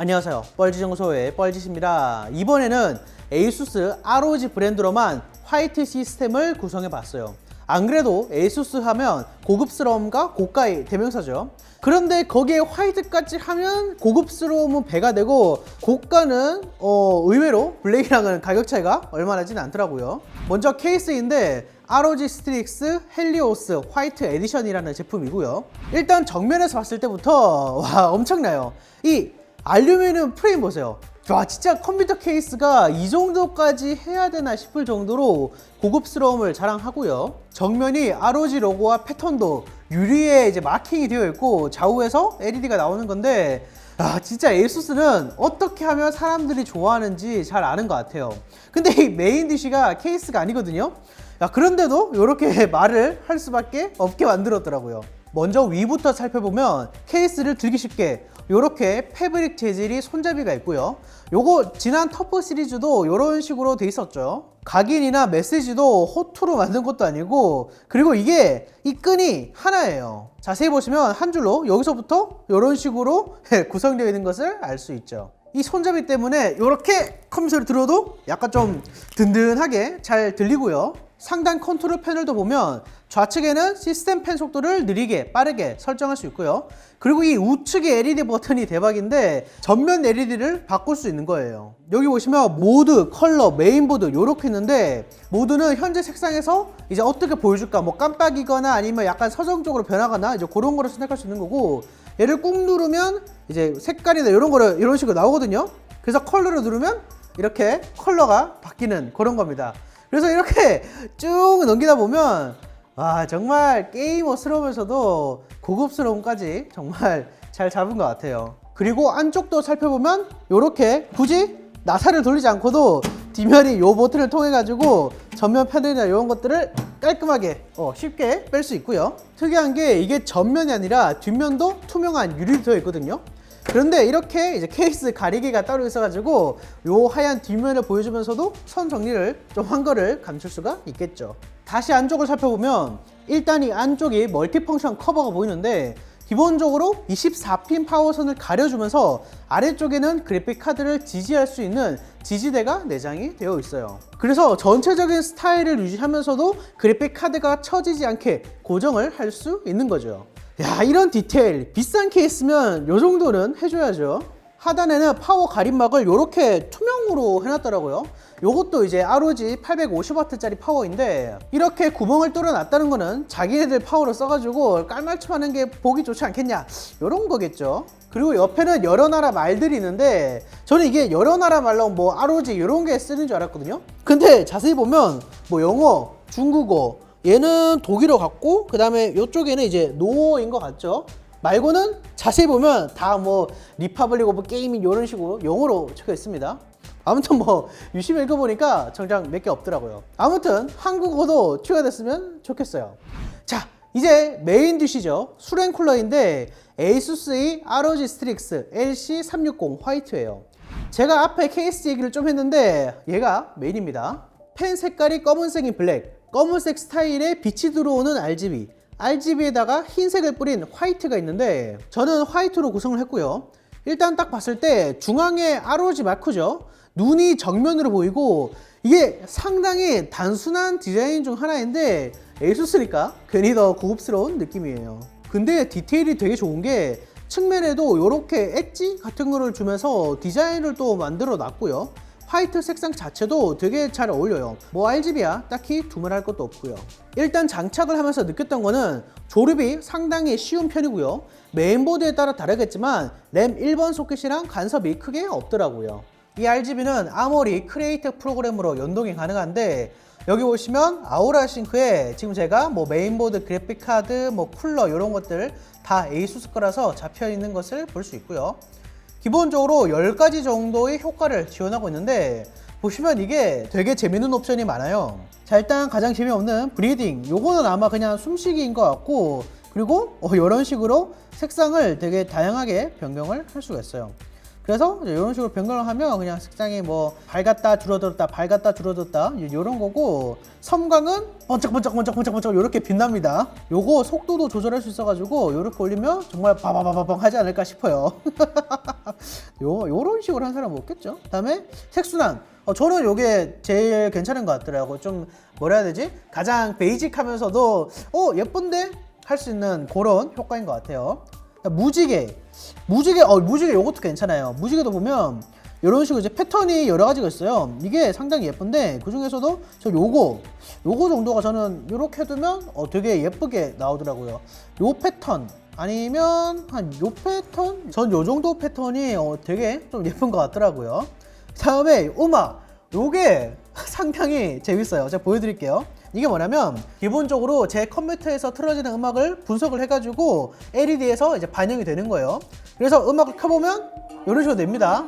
안녕하세요. 뻘지정소의 뻘짓입니다. 이번에는 에이수스 ROG 브랜드로만 화이트 시스템을 구성해 봤어요. 안 그래도 에이수스 하면 고급스러움과 고가의 대명사죠. 그런데 거기에 화이트까지 하면 고급스러움은 배가 되고 고가는 어, 의외로 블랙이랑은 가격 차이가 얼마 나진 않더라고요. 먼저 케이스인데 ROG 스트릭스 헬리오스 화이트 에디션이라는 제품이고요. 일단 정면에서 봤을 때부터 와 엄청나요. 이 알루미늄 프레임 보세요. 와 진짜 컴퓨터 케이스가 이 정도까지 해야 되나 싶을 정도로 고급스러움을 자랑하고요. 정면이 ROG 로고와 패턴도 유리에 이제 마킹이 되어 있고 좌우에서 LED가 나오는 건데 아 진짜 에이수스는 어떻게 하면 사람들이 좋아하는지 잘 아는 것 같아요. 근데 이 메인 디시가 케이스가 아니거든요. 야, 그런데도 이렇게 말을 할 수밖에 없게 만들었더라고요. 먼저 위부터 살펴보면 케이스를 들기 쉽게 이렇게 패브릭 재질이 손잡이가 있고요. 요거 지난 터프 시리즈도 이런 식으로 돼 있었죠. 각인이나 메시지도 호투로 만든 것도 아니고 그리고 이게 이 끈이 하나예요. 자세히 보시면 한 줄로 여기서부터 이런 식으로 구성되어 있는 것을 알 수 있죠. 이 손잡이 때문에 이렇게 컴퓨터를 들어도 약간 좀 든든하게 잘 들리고요. 상단 컨트롤 패널도 보면 좌측에는 시스템 펜 속도를 느리게 빠르게 설정할 수 있고요. 그리고 이 우측의 LED 버튼이 대박인데 전면 LED를 바꿀 수 있는 거예요. 여기 보시면 모드, 컬러, 메인보드 이렇게 있는데 모드는 현재 색상에서 이제 어떻게 보여줄까 뭐 깜빡이거나 아니면 약간 서정적으로 변하거나 이제 그런 거를 선택할 수 있는 거고 얘를 꾹 누르면 이제 색깔이나 이런 거를 이런 식으로 나오거든요. 그래서 컬러를 누르면 이렇게 컬러가 바뀌는 그런 겁니다. 그래서 이렇게 쭉 넘기다 보면 와 정말 게이머스러우면서도 고급스러움까지 정말 잘 잡은 것 같아요. 그리고 안쪽도 살펴보면 이렇게 굳이 나사를 돌리지 않고도 뒷면이 이 버튼을 통해 가지고 전면 패널이나 이런 것들을 깔끔하게 어, 쉽게 뺄 수 있고요. 특이한 게 이게 전면이 아니라 뒷면도 투명한 유리로 되어 있거든요. 그런데 이렇게 이제 케이스 가리개가 따로 있어가지고 요 하얀 뒷면을 보여주면서도 선 정리를 좀 한 거를 감출 수가 있겠죠. 다시 안쪽을 살펴보면 일단 이 안쪽이 멀티펑션 커버가 보이는데 기본적으로 24핀 파워선을 가려주면서 아래쪽에는 그래픽 카드를 지지할 수 있는 지지대가 내장이 되어 있어요. 그래서 전체적인 스타일을 유지하면서도 그래픽 카드가 처지지 않게 고정을 할 수 있는 거죠. 야 이런 디테일 비싼 케이스면 요 정도는 해줘야죠. 하단에는 파워 가림막을 이렇게 투명으로 해놨더라고요. 요것도 이제 ROG 850W짜리 파워인데 이렇게 구멍을 뚫어놨다는 거는 자기네들 파워를 써가지고 깔맞춤하는 게 보기 좋지 않겠냐? 요런 거겠죠. 그리고 옆에는 여러 나라 말들이 있는데 저는 이게 여러 나라 말로 뭐 ROG 이런 게 쓰는 줄 알았거든요. 근데 자세히 보면 뭐 영어 중국어 얘는 독일어 같고 그 다음에 이쪽에는 이제 노어인 것 같죠? 말고는 자세히 보면 다 뭐 리파블릭 오브 게이밍 이런 식으로 영어로 적혀 있습니다. 아무튼 뭐 유심히 읽어보니까 정작 몇 개 없더라고요. 아무튼 한국어도 추가됐으면 좋겠어요. 자 이제 메인 디시죠. 수랭 쿨러인데 에이수스의 ROG 스트릭스 LC360 화이트예요. 제가 앞에 케이스 얘기를 좀 했는데 얘가 메인입니다. 펜 색깔이 검은색인 블랙 검은색 스타일의 빛이 들어오는 RGB RGB에다가 흰색을 뿌린 화이트가 있는데 저는 화이트로 구성을 했고요. 일단 딱 봤을 때 중앙에 ROG 마크죠. 눈이 정면으로 보이고 이게 상당히 단순한 디자인 중 하나인데 에이수스니까 괜히 더 고급스러운 느낌이에요. 근데 디테일이 되게 좋은 게 측면에도 이렇게 엣지 같은 거를 주면서 디자인을 또 만들어 놨고요 화이트 색상 자체도 되게 잘 어울려요. 뭐 RGB야 딱히 두말할 것도 없고요. 일단 장착을 하면서 느꼈던 거는 조립이 상당히 쉬운 편이고요. 메인보드에 따라 다르겠지만 램 1번 소켓이랑 간섭이 크게 없더라고요. 이 RGB는 아모리 크리에이터 프로그램으로 연동이 가능한데 여기 보시면 아우라 싱크에 지금 제가 뭐 메인보드 그래픽 카드 뭐 쿨러 이런 것들 다 에이수스 거라서 잡혀 있는 것을 볼 수 있고요 기본적으로 10가지 정도의 효과를 지원하고 있는데 보시면 이게 되게 재밌는 옵션이 많아요. 자 일단 가장 재미없는 브리딩. 요거는 아마 그냥 숨쉬기인 것 같고 그리고 어, 이런 식으로 색상을 되게 다양하게 변경을 할 수가 있어요 그래서 이런 식으로 변경을 하면 그냥 색상이 뭐 밝았다 줄어들었다 밝았다 줄어들었다 이런 거고 섬광은 번쩍번쩍 번쩍 번쩍 번쩍 이렇게 빛납니다. 요거 속도도 조절할 수 있어 가지고 이렇게 올리면 정말 바바바바방 하지 않을까 싶어요. 요 요런 식으로 한 사람 은 없겠죠. 그다음에 색순환. 어, 저는 요게 제일 괜찮은 것 같더라고. 좀 뭐라 해야 되지? 가장 베이직하면서도 어 예쁜데 할 수 있는 그런 효과인 것 같아요. 무지개, 무지개, 어 무지개 요것도 괜찮아요. 무지개도 보면 이런 식으로 이제 패턴이 여러 가지가 있어요. 이게 상당히 예쁜데 그 중에서도 저 요거, 요거 정도가 저는 이렇게 해두면 어 되게 예쁘게 나오더라고요. 요 패턴 아니면 한 요 패턴, 전 요 정도 패턴이 어 되게 좀 예쁜 것 같더라고요. 다음에 음악, 요게 상당히 재밌어요. 제가 보여드릴게요. 이게 뭐냐면 기본적으로 제 컴퓨터에서 틀어지는 음악을 분석을 해가지고 LED에서 이제 반영이 되는 거예요. 그래서 음악을 켜보면 이런 식으로 됩니다.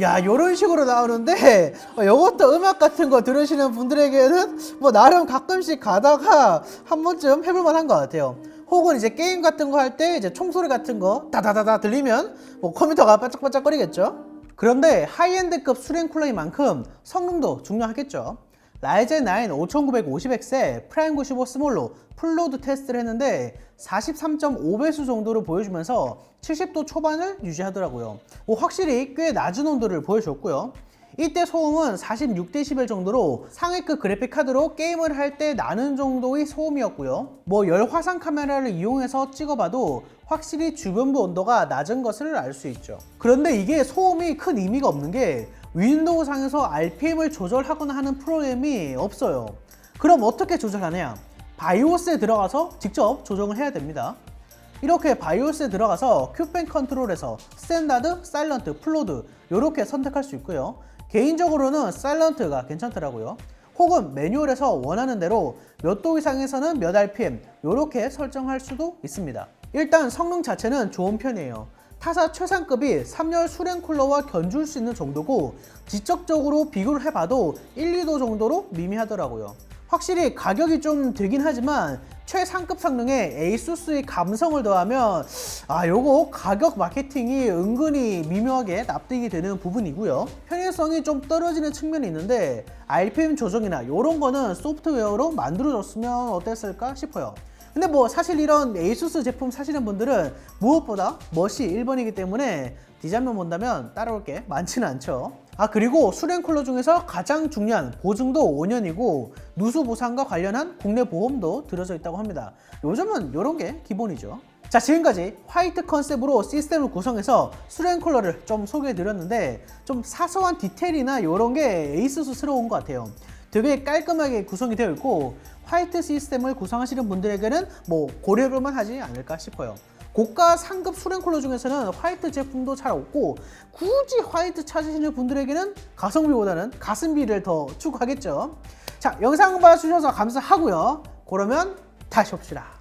야, 이런 식으로 나오는데 어, 이것도 음악 같은 거 들으시는 분들에게는 뭐 나름 가끔씩 가다가 한 번쯤 해볼 만한 것 같아요. 혹은 이제 게임 같은 거 할 때 이제 총소리 같은 거 다다다다 들리면 뭐 컴퓨터가 반짝반짝거리겠죠. 그런데 하이엔드급 수랭 쿨러인 만큼 성능도 중요하겠죠. 라이젠 9 5950X에 프라임 95 스몰로 풀로드 테스트를 했는데 43.5배수 정도를 보여주면서 70도 초반을 유지하더라고요. 뭐 확실히 꽤 낮은 온도를 보여줬고요. 이때 소음은 46dB 정도로 상위급 그래픽 카드로 게임을 할 때 나는 정도의 소음이었고요. 뭐 열화상 카메라를 이용해서 찍어봐도 확실히 주변부 온도가 낮은 것을 알 수 있죠. 그런데 이게 소음이 큰 의미가 없는 게 윈도우 상에서 RPM을 조절하거나 하는 프로그램이 없어요. 그럼 어떻게 조절하냐? 바이오스에 들어가서 직접 조정을 해야 됩니다. 이렇게 바이오스에 들어가서 큐펜 컨트롤에서 스탠다드, 사일런트, 플로드 이렇게 선택할 수 있고요. 개인적으로는 사일런트가 괜찮더라고요. 혹은 매뉴얼에서 원하는 대로 몇 도 이상에서는 몇 RPM 이렇게 설정할 수도 있습니다. 일단 성능 자체는 좋은 편이에요. 타사 최상급이 3열 수랭 쿨러와 견줄 수 있는 정도고 지적적으로 비교를 해봐도 1, 2도 정도로 미미하더라고요. 확실히 가격이 좀 들긴 하지만 최상급 성능에 에이수스의 감성을 더하면 아 요거 가격 마케팅이 은근히 미묘하게 납득이 되는 부분이고요 편의성이 좀 떨어지는 측면이 있는데 RPM 조정이나 이런 거는 소프트웨어로 만들어졌으면 어땠을까 싶어요 근데 뭐 사실 이런 에이수스 제품 사시는 분들은 무엇보다 멋이 1번이기 때문에 디자인만 본다면 따라올 게 많지는 않죠. 아 그리고 수랭 쿨러 중에서 가장 중요한 보증도 5년이고 누수 보상과 관련한 국내 보험도 들어져 있다고 합니다. 요즘은 이런 게 기본이죠. 자 지금까지 화이트 컨셉으로 시스템을 구성해서 수랭 쿨러를 좀 소개해 드렸는데 좀 사소한 디테일이나 이런 게 에이수스스러운 것 같아요. 되게 깔끔하게 구성이 되어 있고 화이트 시스템을 구성하시는 분들에게는 뭐 고려해볼만 하지 않을까 싶어요. 고가 상급 수랭 쿨러 중에서는 화이트 제품도 잘 없고 굳이 화이트 찾으시는 분들에게는 가성비보다는 가성비를 더 추구하겠죠. 자 영상 봐주셔서 감사하고요. 그러면 다시 봅시다.